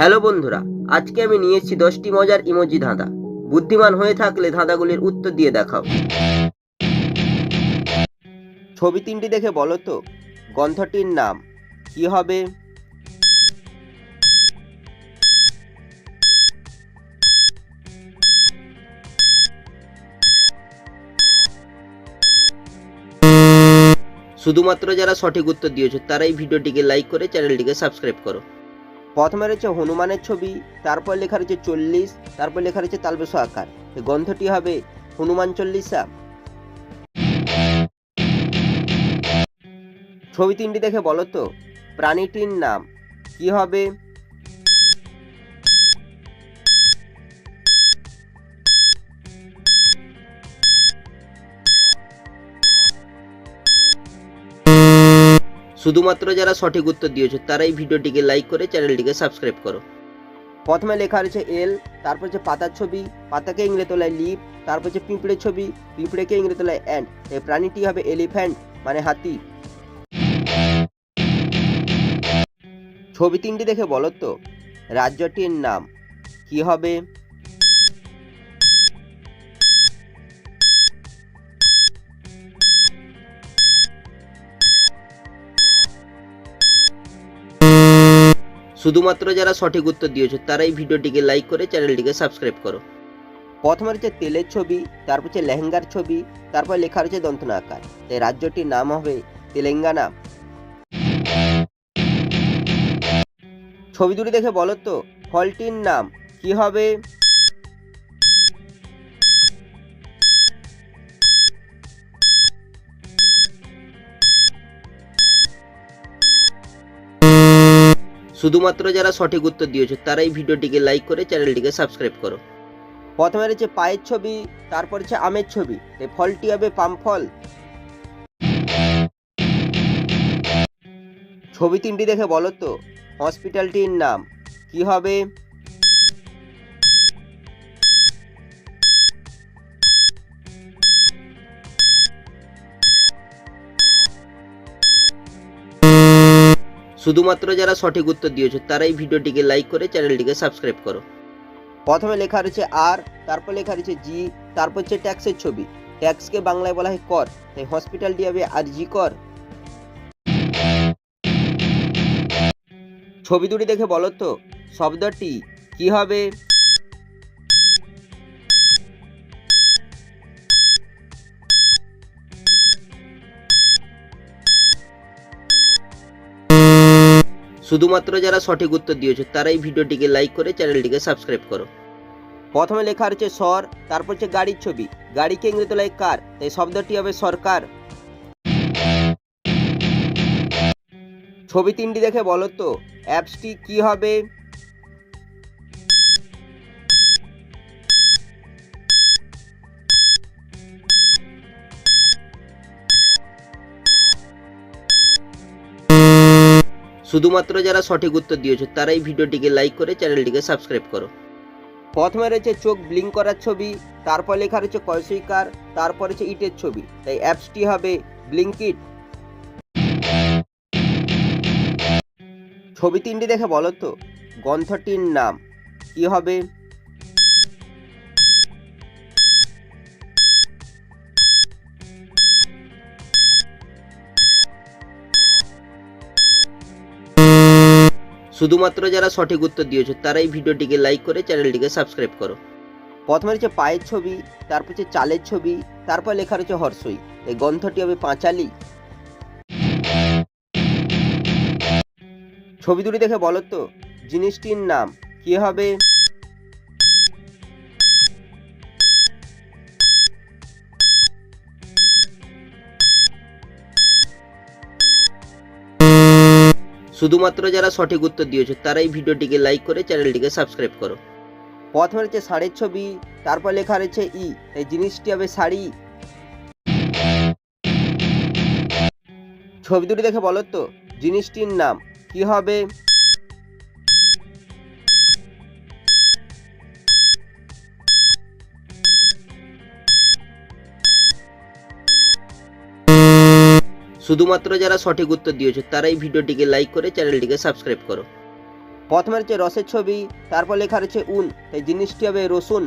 Hello বন্ধুরা, আজকে আমি নিয়ে এসেছি দশটি মজার ইমোজি ধাঁধা। বুদ্ধিমান হয়ে থাকলে ধাঁধাগুলির উত্তর দিয়ে দেখাও। ছবি তিনটি দেখে বলো তো, গ্রন্থটির নাম কি হবে? শুধুমাত্র যারা সঠিক উত্তর দিয়েছ, তারাই ভিডিওটিকে লাইক করে চ্যানেলটিকে সাবস্ক্রাইব করো। প্রথমে রয়েছে হনুমানের ছবি, তারপর লেখা রয়েছে চল্লিশ, তারপর লেখা রয়েছে তালবেশ আকার। এই গ্রন্থটি হবে হনুমান চল্লিশা। ছবি তিনটি দেখে বলো তো। প্রাণীটির নাম কি হবে? শুধুমাত্র যারা সঠিক উত্তর দিয়েছ, তারাই ভিডিওটিকে লাইক করে চ্যানেলটিকে সাবস্ক্রাইব করো। প্রথমে লেখা রয়েছে এল তারপর হচ্ছে পাতার ছবি, পাতাকে ইংরেজি তোলায় লিপ তারপর হচ্ছে পিঁপড়ের ছবি, পিঁপড়েকে ইংরেজি তোলায় অ্যান্ড এই প্রাণীটি হবে এলিফ্যান্ট মানে হাতি। ছবি তিনটি দেখে বলো তো। রাজ্যটির নাম কি হবে? শুধুমাত্র যারা সঠিক উত্তর দিয়েছ, তারাই ভিডিওটিকে লাইক করে চ্যানেলটিকে সাবস্ক্রাইব করো। প্রথমে রয়েছে তেলের ছবি তারপর হচ্ছে লেহেঙ্গার ছবি তারপর লেখা রয়েছে দন্তনা আকার। এই রাজ্যটির নাম হবে তেলেঙ্গানা। ছবি দুটি দেখে বলো তো, ফলটির নাম কি হবে? শুধুমাত্র যারা সঠিক উত্তর দিয়েছ, তারাই ভিডিওটিকে লাইক করে চ্যানেলটিকে সাবস্ক্রাইব করো। প্রথমে রয়েছে পায়ের ছবি, তারপর হচ্ছে আমের ছবি। এই ফলটি হবে পাম ফল। ছবি তিনটি দেখে বলো তো হসপিটালটির নাম। কি হবে? শুধুমাত্র যারা সঠিক উত্তর দিয়েছ, তারাই ভিডিওটিকে লাইক করে চ্যানেলটিকে সাবস্ক্রাইব করো। প্রথমে লেখা রয়েছে আর তারপর লেখা রয়েছে জি তারপর হচ্ছে ট্যাক্সের ছবি। ট্যাক্সকে বাংলায় বলা হয় কর। তাই হসপিটালটি হবে আর জি কর। ছবি দুটি দেখে বলো তো, শব্দটি কি হবে? শুধুমাত্র যারা সঠিক উত্তর দিয়েছে তারাই ভিডিওটিকে লাইক করে চ্যানেলটিকে সাবস্ক্রাইব করো। প্রথমে লেখা হচ্ছে সর তারপর হচ্ছে গাড়ির ছবি। গাড়িকে ইংরেজি তোলায় কার তাই শব্দটি হবে সরকার। ছবি তিনটি দেখে বলো তো, অ্যাপসটি কি হবে? শুধুমাত্র যারা সঠিক উত্তর দিয়েছ, তারাই ভিডিওটিকে লাইক করে চ্যানেলটিকে সাবস্ক্রাইব করো। প্রথমে রয়েছে চোখ ব্লিঙ্ক করার ছবি, তারপর লেখা রয়েছে কয়সিকার তারপর হচ্ছে ইটের ছবি। তাই অ্যাপসটি হবে ব্লিঙ্কিট ছবি তিনটি দেখে বলো তো গ্রন্থটির নাম। কি হবে? শুধুমাত্র যারা সঠিক উত্তর দিয়েছ তারাই ভিডিওটিকে লাইক করে চ্যানেলটিকে সাবস্ক্রাইব করো। প্রথমে রয়েছে পায়ের ছবি, তারপর হচ্ছে চালের ছবি, তারপর লেখা রয়েছে হর্ষই। এই গ্রন্থটি হবে পাঁচালি। ছবি দুটি দেখে বলো তো, জিনিসটির নাম কি হবে? শুধুমাত্র যারা সঠিক উত্তর দিয়েছ, তারাই ভিডিওটিকে লাইক করে চ্যানেলটিকে সাবস্ক্রাইব করো। প্রথমে রয়েছে শাড়ির ছবি, তারপর লেখা রয়েছে ই, এই জিনিসটি হবে শাড়ি। ছবি দুটি দেখে বলো তো, জিনিসটির নাম কি হবে? শুধুমাত্র যারা সঠিক উত্তর দিয়েছে তারাই ভিডিওটিকে লাইক করে চ্যানেলটিকে সাবস্ক্রাইব করো। প্রথমে রয়েছে রসের ছবি, তারপর লেখা রয়েছে উন, তাই জিনিসটি হবে রসুন।